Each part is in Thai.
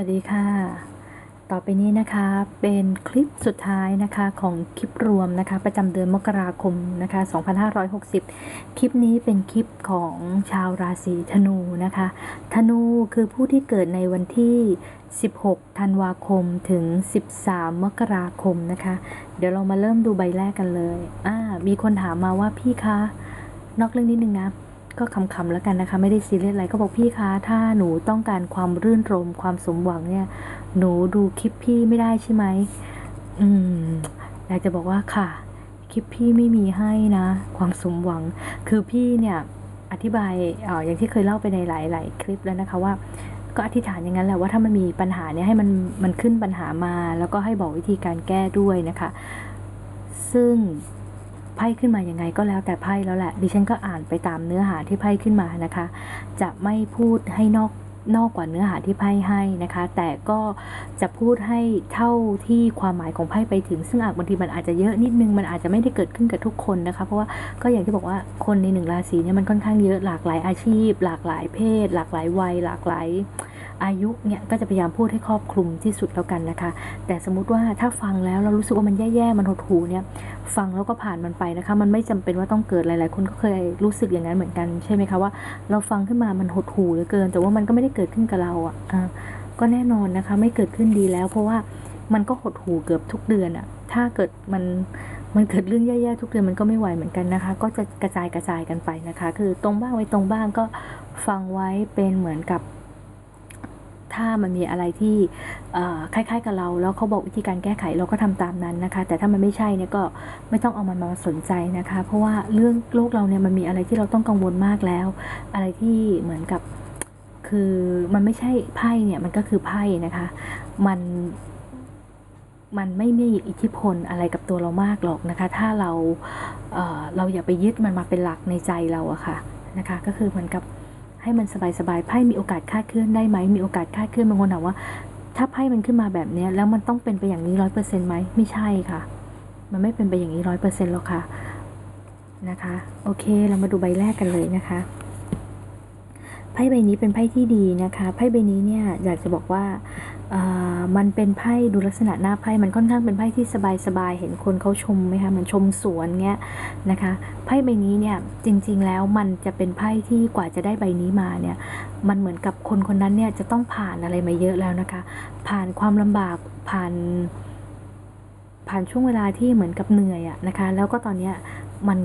วัสดีค่ะ ต่อไปนี้นะคะเป็นคลิปสุดท้ายนะคะของคลิปรวมนะคะ ประจำเดือนมกราคมนะคะ 2560 คลิปนี้เป็นคลิปของชาวราศีธนูนะคะ ธนูคือผู้ที่เกิดในวันที่ 16 ธันวาคมถึง 13 มกราคมนะคะ เดี๋ยวเรามาเริ่มดูใบแรกกันเลย อ่า มีคนถามมาว่าพี่คะ นอกเรื่องนิดนึงนะ ก็คำๆแล้วกันนะคะ ไม่ได้ซีเรียสอะไรก็บอกพี่คะถ้าหนูต้องการความรื่นรมความสมหวังเนี่ย หนูดูคลิปพี่ไม่ได้ใช่ไหมอืมอยากจะบอกว่าค่ะ คลิปพี่ไม่มีให้นะ ความสมหวัง คือพี่เนี่ยอธิบายอออย่างที่เคยเล่าไปในหลาย ๆ คลิปแล้วนะคะว่าก็อธิษฐานอย่างนั้นแหละว่าถ้ามันมีปัญหาเนี่ยให้มันมันขึ้นปัญหามา แล้วก็ให้บอกวิธีการแก้ด้วยนะคะ ซึ่ง ไพ่ขึ้นมาอยังไงก็แล้วแต่ไพ่แล้วแหละ ดิฉันก็อ่านไปตามเนื้อหาที่ไพ่ขึ้นมานะคะ จะไม่พูดให้นอกนอกกว่าเนื้อหาที่ไพ่ให้นะคะ แต่ก็จะพูดให้เท่าที่ความหมายของไพ่ไปถึง ซึ่งอาจบางทีมันอาจจะเยอะนิดนึง มันอาจจะไม่ได้เกิดขึ้นกับทุกคนนะคะ เพราะว่าก็อย่างที่บอกว่าคนในหนึ่งราศีเนี่ยมันค่อนข้างเยอะหลากหลายอาชีพ หลากหลายเพศ หลากหลายวัย หลากหลาย อายุเนี่ยก็จะพยายามพูดให้ครอบคลุมที่สุดแล้วกันนะคะ แต่สมมุติว่าถ้าฟังแล้วเรารู้สึกว่ามันแย่ๆมันหดหูเนี่ยฟังแล้วก็ผ่านมันไปนะคะ มันไม่จำเป็นว่าต้องเกิดหลายๆ คนก็เคยรู้สึกอย่างนั้นเหมือนกันใช่ไหมคะว่าเราฟังขึ้นมามันหดหูเหลือเกิน แต่ว่ามันก็ไม่ได้เกิดขึ้นกับเราอะก็แน่นอนนะคะ ไม่เกิดขึ้นดีแล้ว เพราะว่ามันก็หดหูเกือบทุกเดือนอะถ้าเกิดมันมันเกิดเรื่องแย่ๆทุกเดือนมันก็ไม่ไหวเหมือนกันนะคะ ก็จะกระจายกระจายกันไปนะคะ คือตรงบ้างไว้ตรงบ้างก็ฟังไว้เป็นเหมือนกับ ถ้ามันมีอะไรที่คล้ายๆกับเรา แล้วเขาบอกวิธีการแก้ไขเราก็ทำตามนั้นนะคะ แต่ถ้ามันไม่ใช่เนี่ยก็ไม่ต้องเอามันมาสนใจนะคะ เพราะว่าเรื่องโลกเราเนี่ยมันมีอะไรที่เราต้องกังวลมากแล้ว อะไรที่เหมือนกับคือมันไม่ใช่ไพ่เนี่ยมันก็คือไพ่นะคะ มันมันไม่มีอิทธิพลอะไรกับตัวเรามากหรอกนะคะ ถ้าเราเเราอย่าไปยึดมันมาเป็นหลักในใจเราอะค่ะนะคะ ก็คือเหมือนกับ ให้มันสบายๆไพ่มีโอกาสคาดเคลื่อนได้ไหมมีโอกาสคาดเคลื่อนบางคนถามว่า ถ้าไพ่มันขึ้นมาแบบนี้แล้วมันต้องเป็นไปอย่างนี้ร้อยเปอร์เซ็นต์ไหมไม่ใช่ค่ะ มันไม่เป็นไปอย่างนี้ร้อยเปอร์เซ็นต์หรอกค่ะนะคะ โอเคเรามาดูใบแรกกันเลยนะคะไพ่ใบนี้เป็นไพ่ที่ดีนะคะ ไพ่ใบนี้เนี่ยอยากจะบอกว่า มันเป็นไพ่ดูลักษณะหน้าไพ่มันค่อนข้างเป็นไพ่ที่สบายๆเห็นคนเขาชมไหมคะเหมันชมสวนเงี้ยนะคะไพ่ใบนี้เนี่ยจริง ๆ แล้วมันจะเป็นไพ่ที่กว่าจะได้ใบนี้มาเนี่ยมันเหมือนกับคนคนนั้นเนี่ยจะต้องผ่านอะไรมาเยอะแล้วนะคะ ผ่านความลำบากผ่านผ่านช่วงเวลาที่เหมือนกับเหนื่อยอะนะคะ แล้วก็ตอนเนี้ยมัน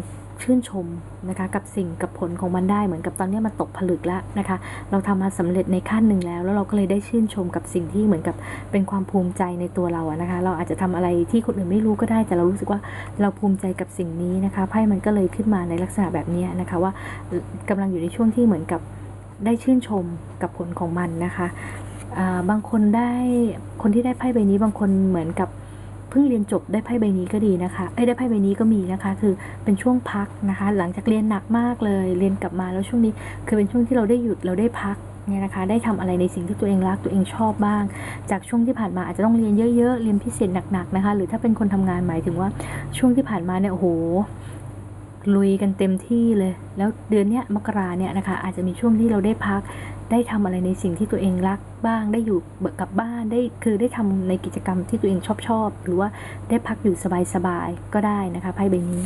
ชื่นชมนะคะกับสิ่งกับผลของมันได้เหมือนกับตอนนี้มันตกผลึกแล้วนะคะเราทำมาสำเร็จในขั้นหนึ่งแล้ว แล้วเราก็เลยได้ชื่นชมกับสิ่งที่เหมือนกับเป็นความภูมิใจในตัวเราอะนะคะเราอาจจะทำอะไรที่คนอื่นไม่รู้ก็ได้ แต่เรารู้สึกว่าเราภูมิใจกับสิ่งนี้นะคะไพ่มันก็เลยขึ้นมาในลักษณะแบบนี้นะคะว่ากำลังอยู่ในช่วงที่เหมือนกับได้ชื่นชมกับผลของมันนะคะบางคนได้คนที่ได้ไพ่ใบนี้บางคนเหมือนกับ เพิ่งเรียนจบได้ไพ่ใบนี้ก็ดีนะคะเอ้ยได้ไพ่ใบนี้ก็มีนะคะ คือเป็นช่วงพักนะคะ หลังจากเรียนหนักมากเลย เรียนกลับมาแล้วช่วงนี้ คือเป็นช่วงที่เราได้หยุดเราได้พักเนี่ยนะคะได้ทำอะไรในสิ่งที่ตัวเองรักตัวเองชอบบ้าง จากช่วงที่ผ่านมาอาจจะต้องเรียนเยอะๆเรียนพิเศษหนักๆนะคะ หรือถ้าเป็นคนทำงานหมายถึงว่าช่วงที่ผ่านมาเนี่ยโอ้โหลุยกันเต็มที่เลย แล้วเดือนเนี้ยมกราเนี่ยนะคะอาจจะมีช่วงที่เราได้พัก ได้ทำอะไรในสิ่งที่ตัวเองรักบ้าง ได้อยู่กับบ้านได้คือได้ทำในกิจกรรมที่ตัวเองชอบชอบหรือว่าได้พักอยู่สบายๆก็ได้นะคะไพ่ใบนี้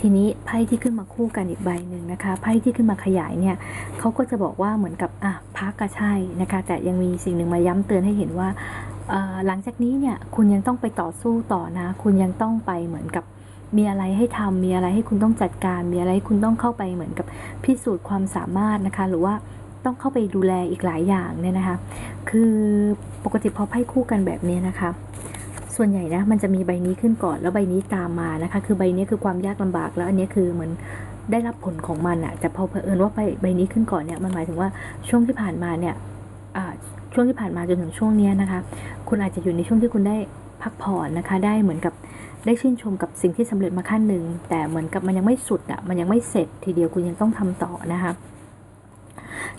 ทีนี้ไพ่ที่ขึ้นมาคู่กันอีกใบหนึ่งนะคะไพ่ที่ขึ้นมาขยายเนี่ยเขาก็จะบอกว่าเหมือนกับอะพักก็ใช่นะคะแต่ยังมีสิ่งหนึ่งมาย้ำเตือนให้เห็นว่าหลังจากนี้เนี่ยคุณยังต้องไปต่อสู้ต่อนะ คุณยังต้องไปเหมือนกับมีอะไรให้ทำมีอะไรให้คุณต้องจัดการ มีอะไรให้คุณต้องเข้าไปเหมือนกับพิสูจน์ความสามารถนะคะ หรือว่า ต้องเข้าไปดูแลอีกหลายอย่างเนี่ยนะคะ คือปกติพอไพ่คู่กันแบบนี้นะคะ ส่วนใหญ่นะมันจะมีใบนี้ขึ้นก่อนแล้วใบนี้ตามมานะคะ คือใบนี้คือความยากลำบากแล้วอันนี้คือเหมือนได้รับผลของมันอะแต่พอเผอิญว่าใบใบนี้ขึ้นก่อนเนี่ยมันหมายถึงว่าช่วงที่ผ่านมาเนี่ยช่วงที่ผ่านมาจนถึงช่วงนี้นะคะ คุณอาจจะอยู่ในช่วงที่คุณได้พักผ่อนนะคะ ได้เหมือนกับได้ชื่นชมกับสิ่งที่สำเร็จมาขั้นหนึ่งแต่เหมือนกับมันยังไม่สุดอะ่ะมันยังไม่เสร็จทีเดียวคุณยังต้องทำต่อนะคะ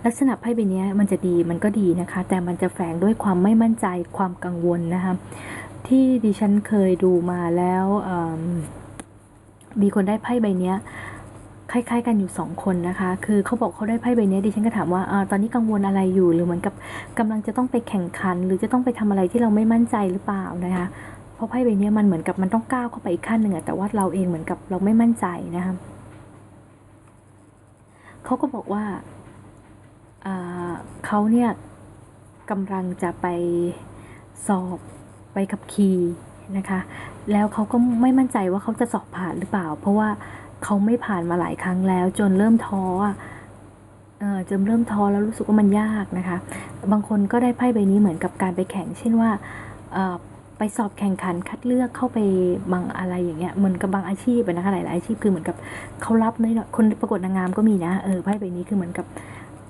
ลักษณะไพ่ใบนี้มันจะดีมันก็ดีนะคะ แต่มันจะแฝงด้วยความไม่มั่นใจความกังวลนะคะที่ดิฉันเคยดูมาแล้วมีคนได้ไพ่ใบนี้คล้ายๆ กันอยู่สองคนนะคะ คือเขาบอกเขาได้ไพ่ใบนี้ดิฉันก็ถามว่าอตอนนี้กังวลอะไรอยู่หรือเหมือนกับกำลังจะต้องไปแข่งขัน หรือจะต้องไปทำอะไรที่เราไม่มั่นใจหรือเปล่านะคะ เพราะไพ่ใบนี้มันเหมือนกับมันต้องก้าวเข้าไปอีกขั้นหนึ่งอะแต่ว่าเราเองเหมือนกับเราไม่มั่นใจนะคะเขาก็บอกว่า เขาเนี่ยกำลังจะไปสอบไปขับขี่นะคะ แล้วเขาก็ไม่มั่นใจว่าเขาจะสอบผ่านหรือเปล่า เพราะว่าเขาไม่ผ่านมาหลายครั้งแล้ว จนเริ่มท้อเออจนเริ่มท้อแล้วรู้สึกว่ามันยากนะคะ บางคนก็ได้ไพ่ใบนี้เหมือนกับการไปแข่ง เช่นว่าไปสอบแข่งขันคัดเลือกเข้าไปบางอะไรอย่างเงี้ยเหมือนกับบางอาชีพนะคะหลายๆอาชีพคือเหมือนกับเขารับในคนประกวดนางงามก็มีนะเออไพ่ใบนี้คือเหมือนกับ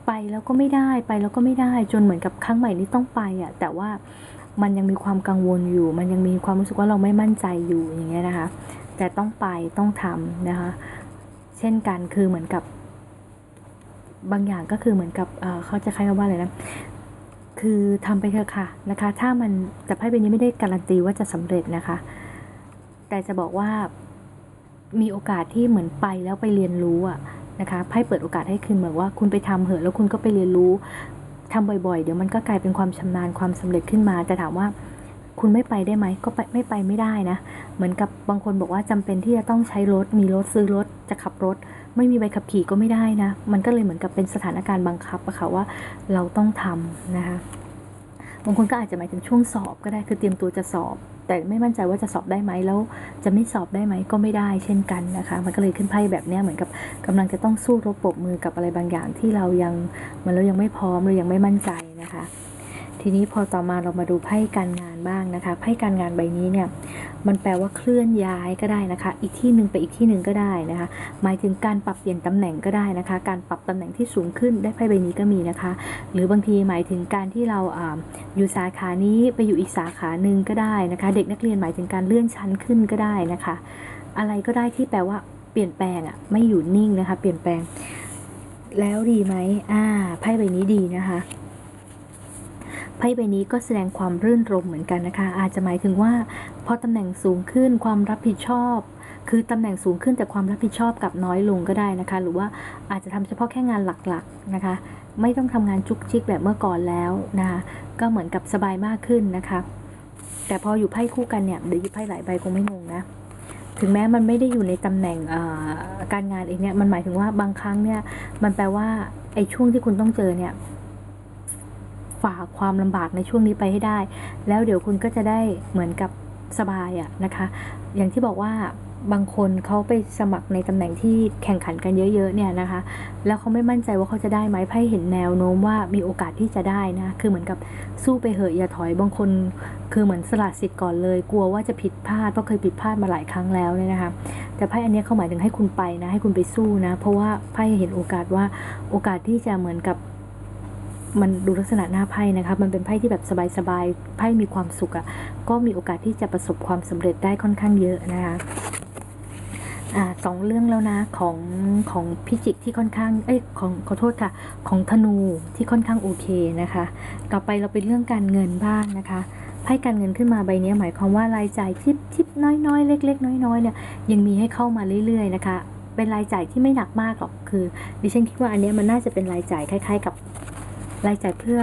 ไปแล้วก็ไม่ได้ไปแล้วก็ไม่ได้จนเหมือนกับครั้งใหม่นี้ต้องไปอะแต่ว่ามันยังมีความกังวลอยู่ มันยังมีความรู้สึกว่าเราไม่มั่นใจอยู่อย่างเงี้ยนะคะ แต่ต้องไปต้องทำนะคะ เช่นกันคือเหมือนกับบางอย่างก็คือเหมือนกับเเขาจะคล้ายกับว่าอะไรนะคือทำไปเถอะค่ะนะคะ ถ้ามันแต่ไพ่ใบนี้ไม่ได้การันตีว่าจะสำเร็จนะคะ แต่จะบอกว่ามีโอกาสที่เหมือนไปแล้วไปเรียนรู้อะ นะคะไพ่เปิดโอกาสให้คืนเหมือนว่าคุณไปทำเหอะแล้วคุณก็ไปเรียนรู้ทำบ่อยๆ เดี๋ยวมันก็กลายเป็นความชำนาญความสำเร็จขึ้นมาแต่ถามว่าคุณไม่ไปได้ไหมก็ไปไม่ไปไม่ได้นะ เหมือนกับบางคนบอกว่าจำเป็นที่จะต้องใช้รถ มีรถซื้อรถจะขับรถ ไม่มีใบขับขี่ก็ไม่ได้นะ มันก็เลยเหมือนกับเป็นสถานการณ์บังคับอะค่ะว่าเราต้องทำนะคะ บางคนก็อาจจะหมายถึงช่วงสอบก็ได้คือเตรียมตัวจะสอบ แต่ไม่มั่นใจว่าจะสอบได้ไหมแล้ว จะไม่สอบได้ไหมก็ไม่ได้เช่นกันนะคะ มันก็เลยขึ้นไพ่แบบนี้เหมือนกับกำลังจะต้องสู้รบปรบมือกับอะไรบางอย่างที่เรายังมันเรายังไม่พร้อมเรายังไม่มั่นใจนะคะ ทีนี้พอต่อมาเรามาดูไพ่การงานบ้างนะคะ ไพ่การงานใบนี้เนี่ยมันแปลว่าเคลื่อนย้ายก็ได้นะคะ อีกที่หนึ่งไปอีกที่หนึ่งก็ได้นะคะ หมายถึงการปรับเปลี่ยนตำแหน่งก็ได้นะคะ การปรับตำแหน่งที่สูงขึ้นได้ไพ่ใบนี้ก็มีนะคะ หรือบางทีหมายถึงการที่เราออยู่สาขานี้ไปอยู่อีกสาขาหนึ่งก็ได้นะคะ เด็กนักเรียนหมายถึงการเลื่อนชั้นขึ้นก็ได้นะคะ อะไรก็ได้ที่แปลว่าเปลี่ยนแปลงอะไม่อยู่นิ่งนะคะ เปลี่ยนแปลง แล้วดีไหมอ่าไพ่ใบนี้ดีนะคะ ไพ่ใบนี้ก็แสดงความรื่นรมเหมือนกันนะคะ อาจจะหมายถึงว่าพอตำแหน่งสูงขึ้นความรับผิดชอบ คือตำแหน่งสูงขึ้นแต่ความรับผิดชอบกับน้อยลงก็ได้นะคะ หรือว่าอาจจะทำเฉพาะแค่งานหลักๆนะคะ ไม่ต้องทำงานจุกจิกแบบเมื่อก่อนแล้วนะคะก็เหมือนกับสบายมากขึ้นนะคะ แต่พออยู่ไพ่คู่กันเนี่ยเดี๋ยวยิบไพ่หลายใบคงไม่งงนะถึงแม้มันไม่ได้อยู่ในตำแหน่งการงานเองเนี่ยมันหมายถึงว่าบางครั้งเนี่ยมันแปลว่าไอ้ช่วงที่คุณต้องเจอเนี่ย ฝ่าความลำบากในช่วงนี้ไปให้ได้ แล้วเดี๋ยวคุณก็จะได้เหมือนกับสบายอะนะคะ อย่างที่บอกว่าบางคนเขาไปสมัครในตำแหน่งที่แข่งขันกันเยอะๆเนี่ยนะคะ แล้วเขาไม่มั่นใจว่าเขาจะได้ไหมไพ่เห็นแนวโน้มว่ามีโอกาสที่จะได้นะ คือเหมือนกับสู้ไปเหอะอย่าถอย บางคนคือเหมือนสละสิทธิ์ก่อนเลย กลัวว่าจะผิดพลาด เพราะเคยผิดพลาดมาหลายครั้งแล้วเนี่ยนะคะ แต่ไพ่อันนี้เขาหมายถึงให้คุณไปนะ ให้คุณไปสู้นะ เพราะว่าไพ่เห็นโอกาสว่าโอกาสที่จะเหมือนกับ มันดูลักษณะหน้าไพ่นะคะ มันเป็นไพ่ที่แบบสบายๆ ไพ่มีความสุขอะ่ะ ก็มีโอกาสที่จะประสบความสำเร็จได้ค่อนข้างเยอะนะคะอ่าสองเรื่องแล้วนะของของพิจิกที่ค่อนข้าง เอ้ยของขอโทษค่ะ ของธนูที่ค่อนข้างโอเคนะคะ ต่อไปเราเป็นเรื่องการเงินบ้างนะคะไพ่การเงินขึ้นมาใบนี้หมายความว่ารายจ่ายทิปทิปน้อยๆ เล็ก ๆ น้อยๆเนี่ยยังมีให้เข้ามาเรื่อย ๆ นะคะ เป็นรายจ่ายที่ไม่หนักมากหรอกคือดิฉันคิดว่าอันนี้มันน่าจะเป็นรายจ่ายคล้าย ๆ กับ รายจ่ายเพื่อ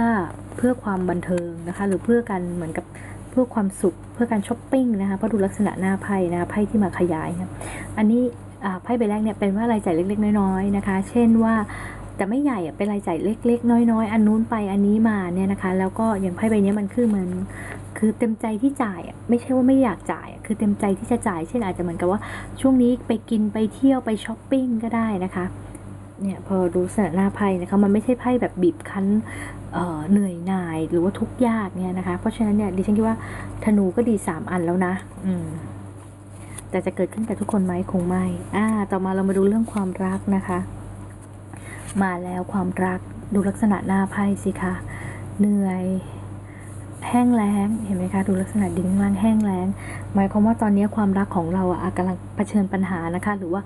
เพื่อความบันเทิงนะคะ หรือเพื่อการเหมือนกับเพื่อความสุขเพื่อการช้อปปิ้งนะคะเพราะดูลักษณะหน้าไพ่นะคะไพ่ที่มาขยายนะอันนี้ไพ่ใบแรกเนี่ยเป็นว่ารายจ่ายเล็ก ๆ น้อยๆนะคะ เช่นว่าแต่ไม่ใหญ่อะเป็นรายจ่ายเล็ก ๆ น้อยๆ อันนู้นไปอันนี้มาเนี่ยนะคะ แล้วก็อย่างไพ่ใบเนี้ยมันคือเหมือนคือเต็มใจที่จ่ายอะไม่ใช่ว่าไม่อยากจ่ายอะคือเต็มใจที่จะจ่าย เช่นอาจจะเหมือนกับว่าช่วงนี้ไปกินไปเที่ยวไปช้อปปิ้งก็ได้นะคะ เนี่ยพอดูลักษณะหน้าไพ่นะคะมันไม่ใช่ไพ่แบบบีบคั้นเอ่อเหนื่อยหน่ายหรือว่าทุกข์ยากเนี่ยนะคะ เพราะฉะนั้นเนี่ยดิฉันคิดว่าธนูก็ดีสามอันแล้วนะ อืมแต่จะเกิดขึ้นกับทุกคนไหมคงไม่อ่าต่อมาเรามาดูเรื่องความรักนะคะ มาแล้วความรักดูลักษณะหน้าไพ่สิคะเหนื่อย แห้งแล้ง เห็นไหมคะ ดูลักษณะดิ้งล่างแห้งแล้ง หมายความว่าตอนนี้ความรักของเราอะกำลังเผชิญปัญหานะคะ หรือว่า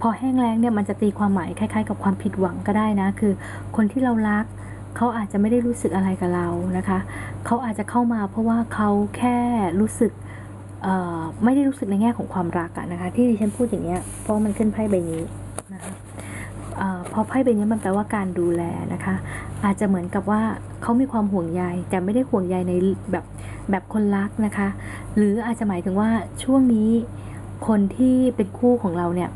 พอแห้งแล้งเนี่ยมันจะตีความหมายคล้าย ๆ กับความผิดหวังก็ได้นะ คือคนที่เรารักเขาอาจจะไม่ได้รู้สึกอะไรกับเรานะคะ เขาอาจจะเข้ามาเพราะว่าเขาแค่รู้สึกไม่ได้รู้สึกในแง่ของความรักอะนะคะ ที่ดิฉันพูดอย่างเงี้ยเพราะมันขึ้นไพ่ใบนี้นะคะอ่อเพราะไพ่ใบนี้มันแปลว่าการดูแลนะคะ อาจจะเหมือนกับว่าเขามีความห่วงใยแต่ไม่ได้ห่วงใยในแบบแบบคนรักนะคะ หรืออาจจะหมายถึงว่าช่วงนี้คนที่เป็นคู่ของเราเนี่ย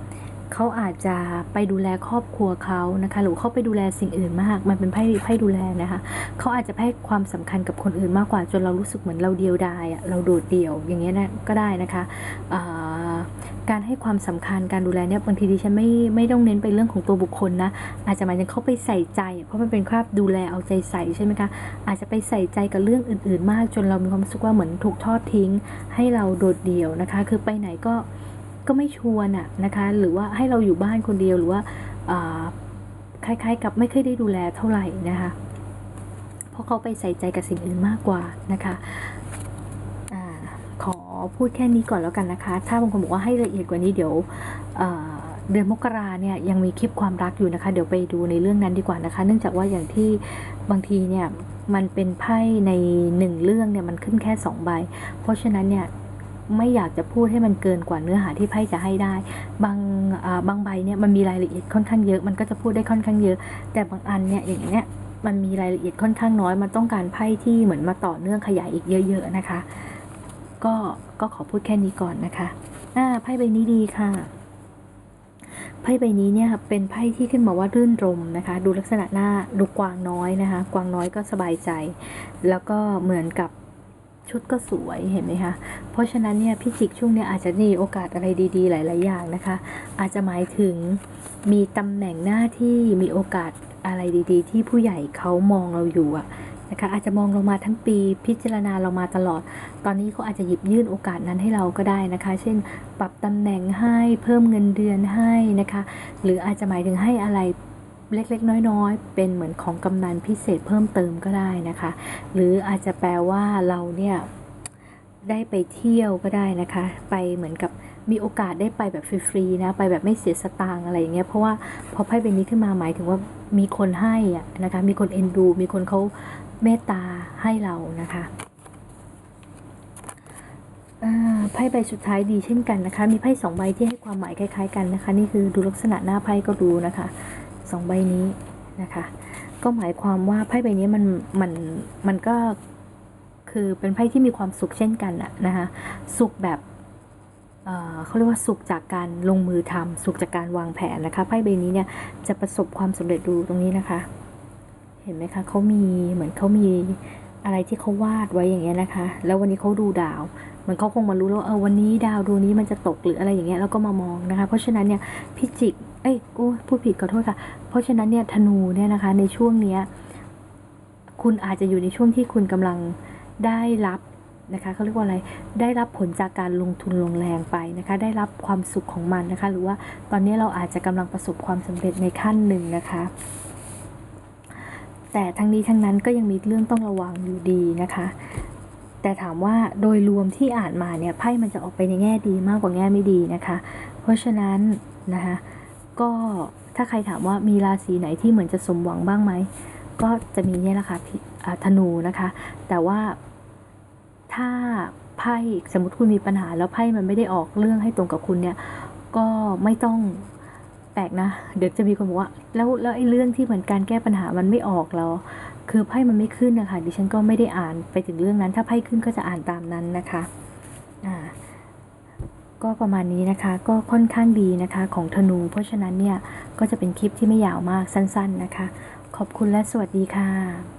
เขาอาจจะไปดูแลครอบครัวเขานะคะหรือเขาไปดูแลสิ่งอื่นมาก มันเป็นไพ่ไพ่ดูแลนะคะเขาอาจจะให้ความสำคัญกับคนอื่นมากกว่าจนเรารู้สึกเหมือนเราเดียวดายอะเราโดดเดี่ยวอย่างเงี้ยนะก็ได้นะคะ การให้ความสำคัญการดูแลเนี่ยบางทีดิฉันไม่ไม่ต้องเน้นไปเรื่องของตัวบุคคลนะอาจจะหมายถึงเขาไปใส่ใจ เพราะมันเป็นคราบดูแลเอาใจใส่ใช่ไหมคะอาจจะไปใส่ใจกับเรื่องอื่น ๆ มาก จนเรามีความรู้สึกว่าเหมือนถูกทอดทิ้ง ให้เราโดดเดี่ยวนะคะ คือไปไหนก็ก็ไม่ชวนอะนะคะ หรือว่าให้เราอยู่บ้านคนเดียวหรือว่าคล้าย ๆ กับไม่เคยได้ดูแลเท่าไหร่นะคะ เพราะเขาไปใส่ใจกับสิ่งอื่นมากกว่านะคะ อพูดแค่นี้ก่อนแล้วกันนะคะ ถ้าบางคนบอกว่าให้ละเอียดกว่านี้เดี๋ยวเเดือนมกราเนี่ยยังมีคลิปความรักอยู่นะคะ เดี๋ยวไปดูในเรื่องนั้นดีกว่านะคะ เนื่องจากว่าอย่างที่บางทีเนี่ยมันเป็นไพ่ในหนึ่งเรื่องเนี่ยมันขึ้นแค่สองใบ เพราะฉะนั้นเนี่ยไม่อยากจะพูดให้มันเกินกว่าเนื้อหาที่ไพ่จะให้ได้ บางบางใบเนี่ยมันมีรายละเอียดค่อนข้างเยอะ มันก็จะพูดได้ค่อนข้างเยอะ แต่บางอันเนี่ยอย่างเนี้ยมันมีรายละเอียดค่อนข้างน้อย มันต้องการไพ่ที่เหมือนมาต่อเนื่องขยายอีกเยอะ ๆ นะคะ ก็ก็ขอพูดแค่นี้ก่อนนะคะอ่าไพ่ใบนี้ดีค่ะไพ่ใบนี้เนี่ยเป็นไพ่ที่ขึ้นมาว่ารื่นรมนะคะ ดูลักษณะหน้าดูกวางน้อยนะคะ กวางน้อยก็สบายใจ แล้วก็เหมือนกับชุดก็สวยเห็นไหมคะ เพราะฉะนั้นเนี่ยพี่จิกช่วงเนี้ยอาจจะมีโอกาสอะไรดีๆ หลาย ๆ อย่างนะคะ อาจจะหมายถึงมีตำแหน่งหน้าที่มีโอกาสอะไรดีๆ ที่ผู้ใหญ่เขามองเราอยู่อะ นะคะอาจจะมองเรามาทั้งปีพิจารณาเรามาตลอด ตอนนี้เขาอาจจะหยิบยื่นโอกาสนั้นให้เราก็ได้นะคะ เช่น ปรับตำแหน่งให้เพิ่มเงินเดือนให้นะคะ หรืออาจจะหมายถึงให้อะไรเล็กๆ น้อยๆ เป็นเหมือนของกำนันพิเศษเพิ่มเติมก็ได้นะคะ หรืออาจจะแปลว่าเราเนี่ยได้ไปเที่ยวก็ได้นะคะ ไปเหมือนกับมีโอกาสได้ไปแบบฟรีๆนะไปแบบไม่เสียสตางค์อะไรอย่างเงี้ยเพราะว่าพอไพ่ใบนี้ขึ้นมาหมายถึงว่ามีคนให้อะนะคะมีคนเอ็นดู มีคนเขา เมตตาให้เรานะคะไพ่ใบสุดท้ายดีเช่นกันนะคะ มีไพ่สองใบที่ให้ความหมายคล้าย ๆ กันนะคะ นี่คือดูลักษณะหน้าไพ่ก็รู้นะคะสองใบนี้นะคะ ก็หมายความว่าไพ่ใบนี้มันมันมันก็คือเป็นไพ่ที่มีความสุขเช่นกันอะนะคะสุขแบบเเขาเรียกว่าสุขจากการลงมือทำสุขจากการวางแผนนะคะไพ่ใบนี้เนี่ยจะประสบความสำเร็จดูตรงนี้นะคะ เห็นไหมคะเขามีเหมือนเขามีอะไรที่เขาวาดไว้อย่างเงี้ยนะคะ แล้ววันนี้เขาดูดาวเหมือนเขาคงมารู้แล้วเออวันนี้ดาวดวงนี้มันจะตกหรืออะไรอย่างเงี้ยแล้วก็มามองนะคะ เพราะฉะนั้นเนี่ยพิจิกเอ้ยโอ้ยพูดผิดขอโทษค่ะ เพราะฉะนั้นเนี่ยธนูเนี่ยนะคะในช่วงเนี้ยคุณอาจจะอยู่ในช่วงที่คุณกำลังได้รับนะคะเขาเรียกว่าอะไรได้รับผลจากการลงทุนลงแรงไปนะคะ ได้รับความสุขของมันนะคะ หรือว่าตอนนี้เราอาจจะกำลังประสบความสำเร็จในขั้นหนึ่งนะคะ แต่ทั้งนี้ทั้งนั้นก็ยังมีเรื่องต้องระวังอยู่ดีนะคะ แต่ถามว่าโดยรวมที่อ่านมาเนี่ยไพ่มันจะออกไปในแง่ดีมากกว่าแง่ไม่ดีนะคะ เพราะฉะนั้นนะคะก็ถ้าใครถามว่ามีราศีไหนที่เหมือนจะสมหวังบ้างไหมก็จะมีเนี่ยแหละค่ะพิอ่าธนูนะคะ แต่ว่าถ้าไพ่สมมติคุณมีปัญหาแล้วไพ่มันไม่ได้ออกเรื่องให้ตรงกับคุณเนี่ยก็ไม่ต้อง แปลกนะ เดี๋ยวจะมีคนบอกว่า แล้วแล้วไอ้เรื่องที่เหมือนการแก้ปัญหามันไม่ออกแล้วคือไพ่มันไม่ขึ้นนะคะดิฉันก็ไม่ได้อ่านไปถึงเรื่องนั้น ถ้าไพ่ขึ้นก็จะอ่านตามนั้นนะคะอ่าก็ประมาณนี้นะคะ ก็ค่อนข้างดีนะคะของธนู เพราะฉะนั้นเนี่ยก็จะเป็นคลิปที่ไม่ยาวมากสั้น ๆนะคะ ขอบคุณและสวัสดีค่ะ